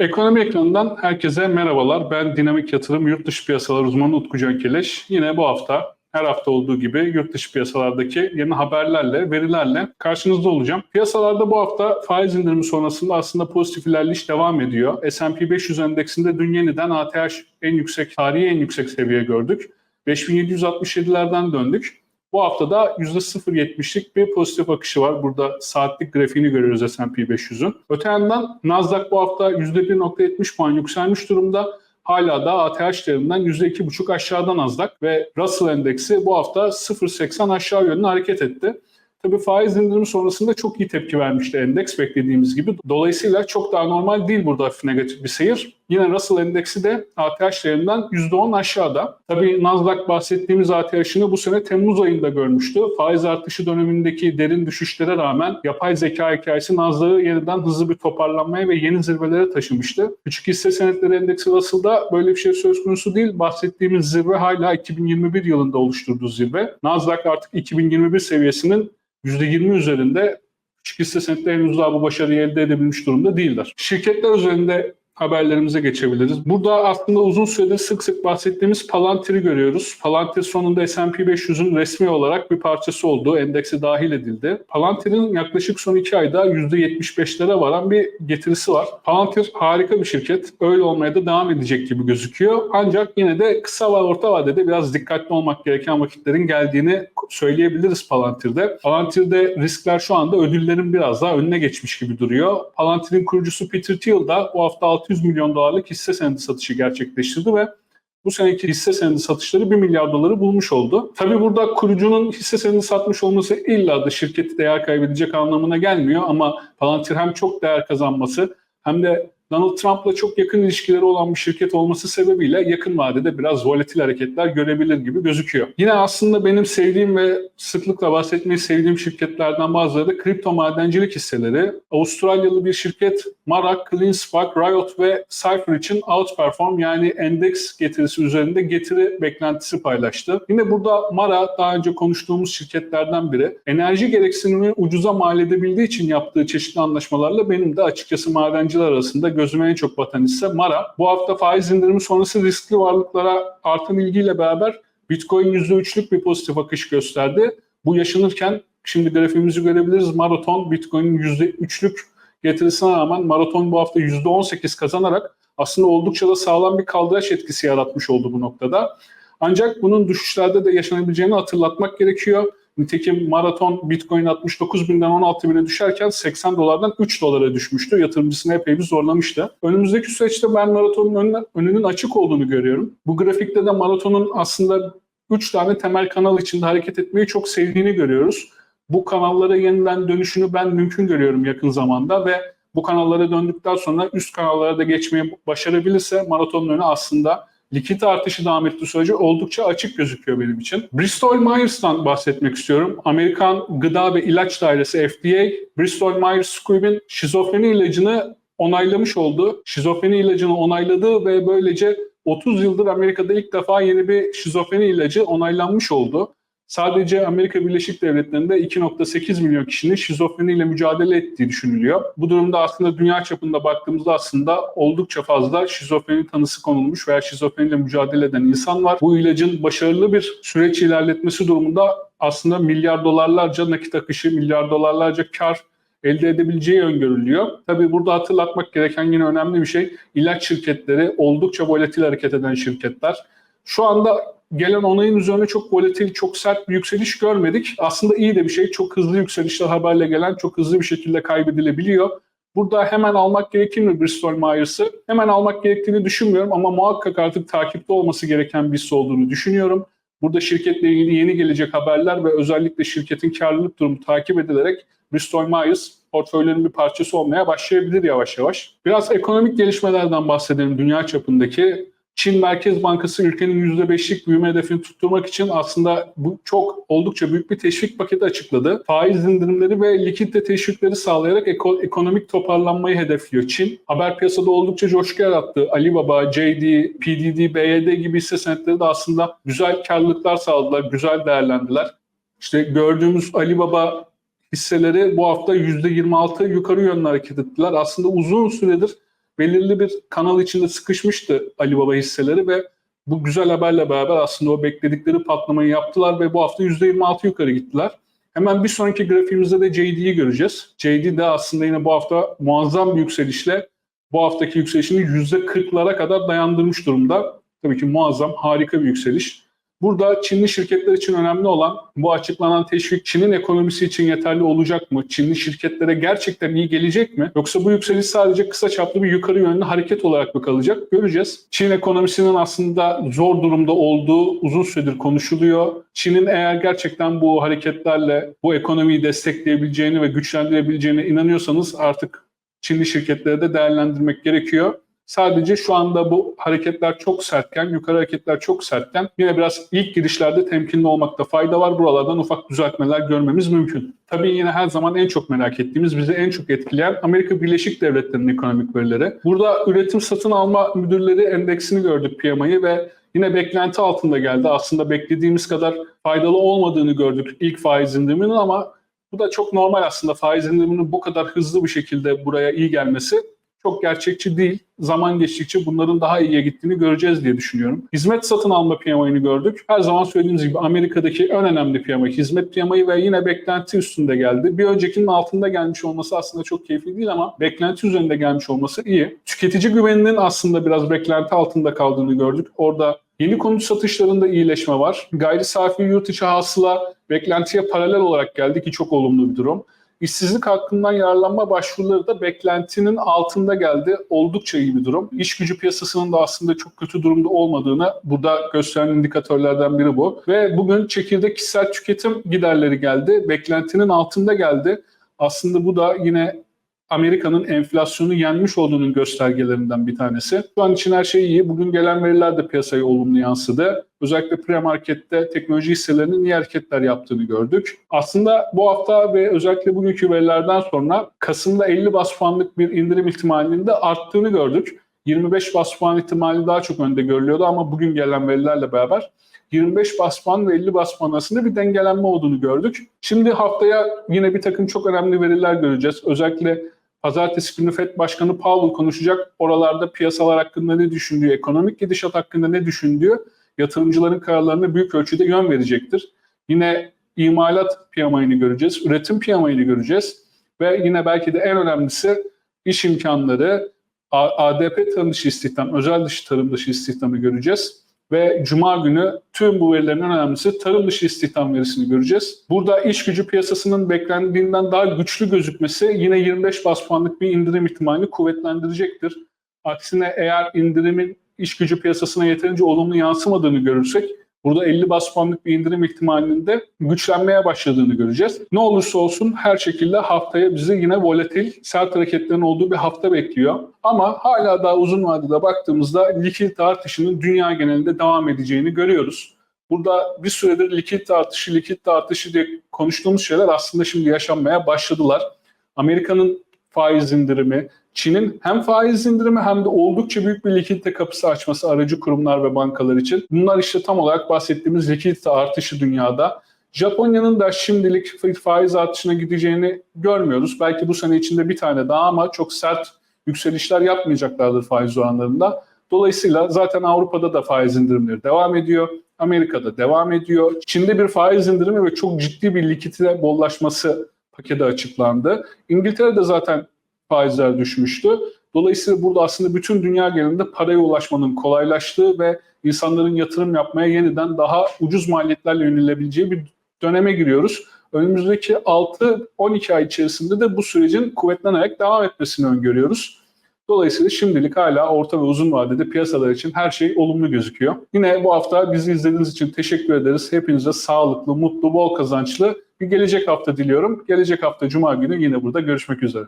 Ekonomi ekranından herkese merhabalar. Ben dinamik yatırım yurt dışı piyasalar uzmanı Utku Can Keleş. Yine bu hafta her hafta olduğu gibi yurt dışı piyasalardaki yeni haberlerle, verilerle karşınızda olacağım. Piyasalarda bu hafta faiz indirimi sonrasında aslında pozitif ilerleyiş devam ediyor. S&P 500 endeksinde dün yeniden ATH en yüksek, tarihi en yüksek seviye gördük. 5767'lerden döndük. Bu hafta da %0.70'lik bir pozitif akışı var. Burada saatlik grafiğini görüyoruz S&P 500'ün. Öte yandan Nasdaq bu hafta %1.70 puan yükselmiş durumda. Hala da ATH değerinden %2,5 aşağıdan Nasdaq ve Russell Endeksi bu hafta 0.80 aşağı yönlü hareket etti. Tabii faiz indirimi sonrasında çok iyi tepki vermişti endeks beklediğimiz gibi. Dolayısıyla çok daha normal değil burada hafif negatif bir seyir. Yine Russell endeksi de ATH değerinden %10 aşağıda. Tabii Nasdaq bahsettiğimiz ATH'ını bu sene Temmuz ayında görmüştü. Faiz artışı dönemindeki derin düşüşlere rağmen yapay zeka hikayesi Nasdaq'ı yeniden hızlı bir toparlanmaya ve yeni zirvelere taşımıştı. Küçük hisse senetleri endeksi Russell'da böyle bir şey söz konusu değil. Bahsettiğimiz zirve hala 2021 yılında oluşturduğu zirve. Nasdaq artık 2021 seviyesinin %20 üzerinde küçük hisse senetleri henüz daha bu başarıyı elde edebilmiş durumda değiller. Şirketler üzerinde haberlerimize geçebiliriz. Burada aslında uzun süredir sık sık bahsettiğimiz Palantir'i görüyoruz. Palantir sonunda S&P 500'ün resmi olarak bir parçası oldu. Endeksi dahil edildi. Palantir'in yaklaşık son iki ayda %75'lere varan bir getirisi var. Palantir harika bir şirket. Öyle olmaya da devam edecek gibi gözüküyor. Ancak yine de kısa ve orta vadede biraz dikkatli olmak gereken vakitlerin geldiğini söyleyebiliriz Palantir'de. Palantir'de riskler şu anda ödüllerin biraz daha önüne geçmiş gibi duruyor. Palantir'in kurucusu Peter Thiel da bu hafta 600 milyon dolarlık hisse senedi satışı gerçekleştirdi ve bu seneki hisse senedi satışları 1 milyar doları bulmuş oldu. Tabi burada kurucunun hisse senedi satmış olması illa da şirketi değer kaybedecek anlamına gelmiyor ama Palantir hem çok değer kazanması hem de Donald Trump'la çok yakın ilişkileri olan bir şirket olması sebebiyle yakın vadede biraz volatil hareketler görebilir gibi gözüküyor. Yine aslında benim sevdiğim ve sıklıkla bahsetmeyi sevdiğim şirketlerden bazıları da kripto madencilik hisseleri. Avustralyalı bir şirket Mara, CleanSpark, Riot ve Cypher için outperform yani endeks getirisi üzerinde getiri beklentisi paylaştı. Yine burada Mara daha önce konuştuğumuz şirketlerden biri. Enerji gereksinimini ucuza mal edebildiği için yaptığı çeşitli anlaşmalarla benim de açıkçası madenciler arasında gözüme en çok batan hisse Mara. Bu hafta faiz indirimi sonrası riskli varlıklara artan ilgiyle beraber Bitcoin %3'lük bir pozitif akış gösterdi. Bu yaşanırken şimdi grafiğimizi görebiliriz. Maraton Bitcoin'in %3'lük getirisine rağmen Maraton bu hafta %18 kazanarak aslında oldukça da sağlam bir kaldıraç etkisi yaratmış oldu bu noktada. Ancak bunun düşüşlerde de yaşanabileceğini hatırlatmak gerekiyor. Nitekim maraton Bitcoin 69 binden 16 bine düşerken 80 dolardan 3 dolara düşmüştü. Yatırımcısını epey bir zorlamıştı. Önümüzdeki süreçte ben maratonun önüne, önünün açık olduğunu görüyorum. Bu grafikte de maratonun aslında 3 tane temel kanal içinde hareket etmeyi çok sevdiğini görüyoruz. Bu kanallara yeniden dönüşünü ben mümkün görüyorum yakın zamanda ve bu kanallara döndükten sonra üst kanallara da geçmeyi başarabilirse maratonun önü aslında likit artışı devam ettiği sürece oldukça açık gözüküyor benim için. Bristol Myers'tan bahsetmek istiyorum. Amerikan Gıda ve İlaç Dairesi FDA, Bristol Myers Squibb'in şizofreni ilacını onaylamış oldu. Şizofreni ilacını onayladı ve böylece 30 yıldır Amerika'da ilk defa yeni bir şizofreni ilacı onaylanmış oldu. Sadece Amerika Birleşik Devletleri'nde 2.8 milyon kişinin şizofreniyle mücadele ettiği düşünülüyor. Bu durumda aslında dünya çapında baktığımızda aslında oldukça fazla şizofreni tanısı konulmuş veya şizofreniyle mücadele eden insan var. Bu ilacın başarılı bir süreç ilerletmesi durumunda aslında milyar dolarlarca nakit akışı, milyar dolarlarca kar elde edebileceği öngörülüyor. Tabii burada hatırlatmak gereken yine önemli bir şey ilaç şirketleri oldukça volatil hareket eden şirketler. Şu anda gelen onayın üzerine çok volatil, çok sert bir yükseliş görmedik. Aslında iyi de bir şey. Çok hızlı yükselişler haberle gelen çok hızlı bir şekilde kaybedilebiliyor. Burada hemen almak gerekir mi Bristol Myers'ı? Hemen almak gerektiğini düşünmüyorum ama muhakkak artık takipte olması gereken bir hisse olduğunu düşünüyorum. Burada şirketle ilgili yeni gelecek haberler ve özellikle şirketin karlılık durumu takip edilerek Bristol Myers portföylerin bir parçası olmaya başlayabilir yavaş yavaş. Biraz ekonomik gelişmelerden bahsedelim dünya çapındaki. Çin Merkez Bankası ülkenin %5'lik büyüme hedefini tutturmak için aslında bu çok oldukça büyük bir teşvik paketi açıkladı. Faiz indirimleri ve likidite teşvikleri sağlayarak eko, ekonomik toparlanmayı hedefliyor Çin. Haber piyasada oldukça coşku yarattı. Alibaba, JD, PDD, BYD gibi hisse senetleri de aslında güzel karlılıklar sağladılar, güzel değerlendiler. İşte gördüğümüz Alibaba hisseleri bu hafta %26 yukarı yönlü hareket ettiler. Aslında uzun süredir belirli bir kanal içinde sıkışmıştı Alibaba hisseleri ve bu güzel haberle beraber aslında o bekledikleri patlamayı yaptılar ve bu hafta %26 yukarı gittiler. Hemen bir sonraki grafiğimizde de JD'yi göreceğiz. JD de aslında yine bu hafta muazzam bir yükselişle bu haftaki yükselişini %40'lara kadar dayandırmış durumda. Tabii ki muazzam, harika bir yükseliş. Burada Çinli şirketler için önemli olan bu açıklanan teşvik Çin'in ekonomisi için yeterli olacak mı? Çinli şirketlere gerçekten iyi gelecek mi? Yoksa bu yükseliş sadece kısa çaplı bir yukarı yönlü hareket olarak mı kalacak? Göreceğiz. Çin ekonomisinin aslında zor durumda olduğu uzun süredir konuşuluyor. Çin'in eğer gerçekten bu hareketlerle bu ekonomiyi destekleyebileceğini ve güçlendirebileceğine inanıyorsanız artık Çinli şirketleri de değerlendirmek gerekiyor. Sadece şu anda bu hareketler çok sertken, yukarı hareketler çok sertken yine biraz ilk girişlerde temkinli olmakta fayda var. Buralardan ufak düzeltmeler görmemiz mümkün. Tabii yine her zaman en çok merak ettiğimiz, bizi en çok etkileyen Amerika Birleşik Devletleri'nin ekonomik verileri. Burada üretim satın alma müdürleri endeksini gördük PMI'yi ve yine beklenti altında geldi. Aslında beklediğimiz kadar faydalı olmadığını gördük ilk faiz indiriminin ama bu da çok normal aslında faiz indiriminin bu kadar hızlı bir şekilde buraya iyi gelmesi çok gerçekçi değil. Zaman geçtikçe bunların daha iyiye gittiğini göreceğiz diye düşünüyorum. Hizmet satın alma PMI'ni gördük. Her zaman söylediğimiz gibi Amerika'daki en önemli PMI hizmet PMI ve yine beklenti üstünde geldi. Bir öncekinin altında gelmiş olması aslında çok keyifli değil ama beklenti üzerinde gelmiş olması iyi. Tüketici güveninin aslında biraz beklenti altında kaldığını gördük. Orada Yeni konut satışlarında iyileşme var. Gayri safi yurt içi hasıla beklentiye paralel olarak geldi ki çok olumlu bir durum. İşsizlik hakkından yararlanma başvuruları da beklentinin altında geldi. Oldukça iyi bir durum. İş gücü piyasasının da aslında çok kötü durumda olmadığını burada gösteren indikatörlerden biri bu. Ve bugün çekirdek kişisel tüketim giderleri geldi. Beklentinin altında geldi. Aslında bu da yine Amerika'nın enflasyonu yenmiş olduğunun göstergelerinden bir tanesi. Şu an için her şey iyi. Bugün gelen veriler de piyasaya olumlu yansıdı. Özellikle pre-markette teknoloji hisselerinin iyi hareketler yaptığını gördük. Aslında bu hafta ve özellikle bugünkü verilerden sonra Kasım'da 50 bas puanlık bir indirim ihtimalinin de arttığını gördük. 25 bas puan ihtimali daha çok önde görülüyordu ama bugün gelen verilerle beraber 25 bas puan ve 50 bas puan arasında bir dengelenme olduğunu gördük. Şimdi haftaya yine bir takım çok önemli veriler göreceğiz. Özellikle Pazartesi günü FED Başkanı Powell konuşacak. Oralarda piyasalar hakkında ne düşündüğü, ekonomik gidişat hakkında ne düşündüğü yatırımcıların kararlarına büyük ölçüde yön verecektir. Yine imalat piyamayını göreceğiz, üretim piyamayını göreceğiz ve yine belki de en önemlisi iş imkanları, ADP tarım dışı istihdam, özel dışı tarım dışı istihdamı göreceğiz ve Cuma günü tüm bu verilerin önemlisi tarım dışı istihdam verisini göreceğiz. Burada iş gücü piyasasının beklendiğinden daha güçlü gözükmesi yine 25 bas puanlık bir indirim ihtimalini kuvvetlendirecektir. Aksine eğer indirimin iş gücü piyasasına yeterince olumlu yansımadığını görürsek Burada 50 bas puanlık bir indirim ihtimalinin de güçlenmeye başladığını göreceğiz. Ne olursa olsun her şekilde haftaya bizi yine volatil, sert hareketlerin olduğu bir hafta bekliyor. Ama hala daha uzun vadede baktığımızda likidite artışının dünya genelinde devam edeceğini görüyoruz. Burada bir süredir likidite artışı, likidite artışı diye konuştuğumuz şeyler aslında şimdi yaşanmaya başladılar. Amerika'nın faiz indirimi, Çin'in hem faiz indirimi hem de oldukça büyük bir likidite kapısı açması aracı kurumlar ve bankalar için. Bunlar işte tam olarak bahsettiğimiz likidite artışı dünyada. Japonya'nın da şimdilik faiz artışına gideceğini görmüyoruz. Belki bu sene içinde bir tane daha ama çok sert yükselişler yapmayacaklardır faiz oranlarında. Dolayısıyla zaten Avrupa'da da faiz indirimleri devam ediyor. Amerika'da devam ediyor. Çin'de bir faiz indirimi ve çok ciddi bir likidite bollaşması paketi açıklandı. İngiltere'de zaten faizler düşmüştü. Dolayısıyla burada aslında bütün dünya genelinde paraya ulaşmanın kolaylaştığı ve insanların yatırım yapmaya yeniden daha ucuz maliyetlerle yönelebileceği bir döneme giriyoruz. Önümüzdeki 6-12 ay içerisinde de bu sürecin kuvvetlenerek devam etmesini öngörüyoruz. Dolayısıyla şimdilik hala orta ve uzun vadede piyasalar için her şey olumlu gözüküyor. Yine bu hafta bizi izlediğiniz için teşekkür ederiz. Hepinize sağlıklı, mutlu, bol kazançlı bir gelecek hafta diliyorum. Gelecek hafta Cuma günü yine burada görüşmek üzere.